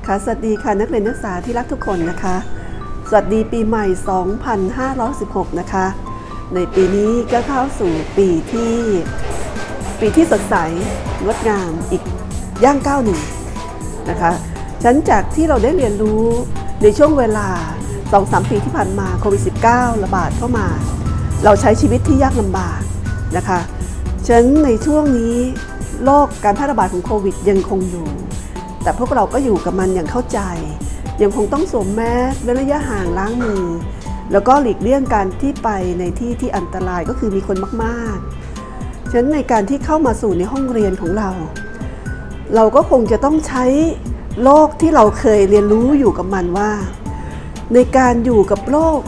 นะคะสวัสดีค่ะนักเรียนนักศึกษาที่รักทุกคนนะคะ สวัสดีปีใหม่ 2516 นะคะ ในปีนี้ก็เข้าสู่ปีที่ปีที่สดใสงดงามอีกย่างก้าวหนึ่งนะคะฉันจากที่เราได้เรียนรู้ในช่วงเวลา 2-3 ปีที่ผ่านมาโควิด -19 ระบาดเข้ามา เราใช้ชีวิตที่ยากลำบากนะคะฉันในช่วงนี้โรคการแพร่ระบาดของโควิดยังคงอยู่ แต่พวกเราก็อยู่กับมันอย่างเข้าใจ ยังคงต้องสวมแมสเว้นระยะห่างล้างมือ แล้วก็หลีกเลี่ยงการที่ไปในที่ที่อันตรายก็คือมีคนมากๆฉะนั้นในการที่เข้ามาสู่ในห้องเรียนของเรา เราก็คงจะต้องใช้โลกที่เราเคยเรียนรู้อยู่กับมันว่า ในการอยู่กับโลก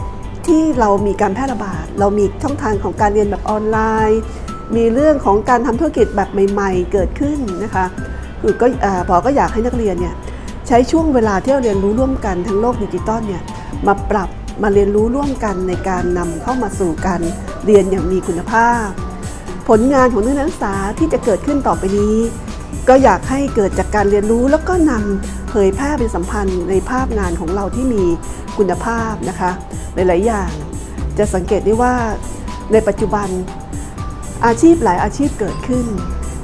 ที่เรามีการแพร่ระบาด เรามีช่องทางของการเรียนแบบออนไลน์ มีเรื่องของการทำธุรกิจแบบใหม่ ๆ เกิดขึ้นนะคะ ก็อ่าพอก็อยากให้นักเรียนเนี่ยใช้ช่วงเวลาที่เราเรียนรู้ร่วมกันทั้งโลกดิจิตอลเนี่ยมาปรับมาเรียนรู้ร่วมกันในการนำเข้ามาสู่การเรียนอย่างมีคุณภาพ ผลงานของนักศึกษาที่จะเกิดขึ้นต่อไปนี้ ก็อยากให้เกิดจากการเรียนรู้แล้วก็นำเผยแพร่เป็นสัมพันธ์ในภาพงานของเราที่มีคุณภาพนะคะ หลาย ๆ อย่าง จะสังเกตได้ว่าในปัจจุบันอาชีพหลายอาชีพเกิดขึ้น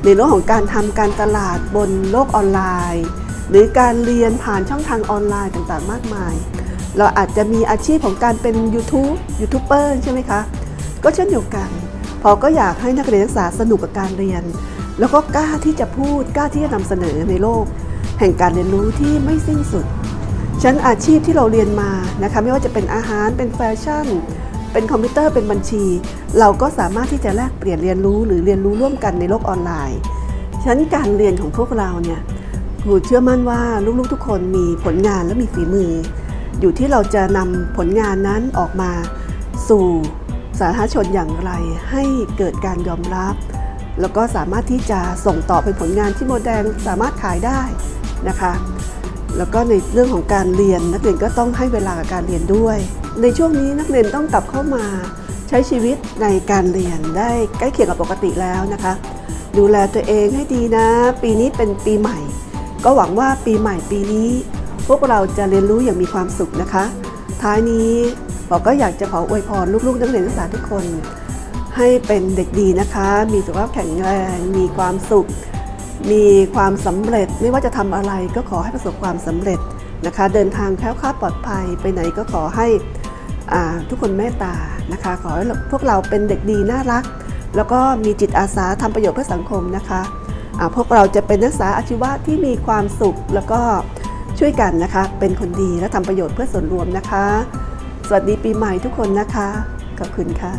ในเรื่องของการทำการตลาดบนโลกออนไลน์ หรือการเรียนผ่านช่องทางออนไลน์ต่างๆ มากมาย เราอาจจะมีอาชีพของการเป็น YouTube ยูทูบเบอร์ใช่ไหมคะ ก็เช่นเดียวกัน พอก็อยากให้นักเรียนนักศึกษาสนุกกับการเรียน แล้วก็กล้าที่จะพูดกล้าที่จะนำเสนอในโลก แห่งการเรียนรู้ที่ไม่สิ้นสุดชั้นอาชีพที่เราเรียนมานะคะไม่ว่าจะเป็นอาหารเป็นแฟชั่น เป็นคอมพิวเตอร์เป็นบัญชี เราก็สามารถที่จะแลกเปลี่ยนเรียนรู้หรือเรียนรู้ร่วมกันในโลกออนไลน์ฉะนั้นการเรียนของพวกเราเนี่ยครูเชื่อมั่นว่าลูกๆทุกคนมีผลงานและมีฝีมือ อยู่ที่เราจะนำผลงานนั้นออกมาสู่สาธารณชนอย่างไรให้เกิดการยอมรับ แล้วก็สามารถที่จะส่งต่อเป็นผลงานที่โมเดลสามารถขายได้นะคะ แล้วก็ในเรื่องของการเรียนนักเรียนก็ต้องให้เวลาการเรียนด้วย ในช่วงนี้นักเรียนต้องกลับเข้ามาใช้ชีวิตในการเรียนได้ใกล้เคียงกับปกติแล้วนะคะ ดูแลตัวเองให้ดีนะ ปีนี้เป็นปีใหม่ ก็หวังว่าปีใหม่ปีนี้ พวกเราจะเรียนรู้อย่างมีความสุขนะคะ ท้ายนี้ปอกก็อยากจะขออวยพรลูกๆนักเรียนนักศึกษาทุกคน ให้เป็นเด็กดีนะคะ มีสุขภาพแข็งแรงมีความสุข มีความสำเร็จไม่ว่าจะทำอะไรก็ขอให้ประสบความสำเร็จนะคะ เดินทางแคล้วคลาดปลอดภัยไปไหนก็ขอให้ทุกคนเมตตานะคะ ขอให้พวกเราเป็นเด็กดีน่ารัก แล้วก็มีจิตอาสาทำประโยชน์เพื่อสังคมนะคะพวกเราจะเป็นนักศึกษาอาชีวะที่มีความสุขแล้วก็ช่วยกันนะคะ เป็นคนดีและทำประโยชน์เพื่อส่วนรวมนะคะ สวัสดีปีใหม่ทุกคนนะคะ ขอบคุณค่ะ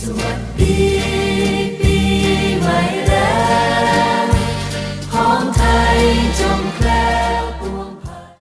สวัสดี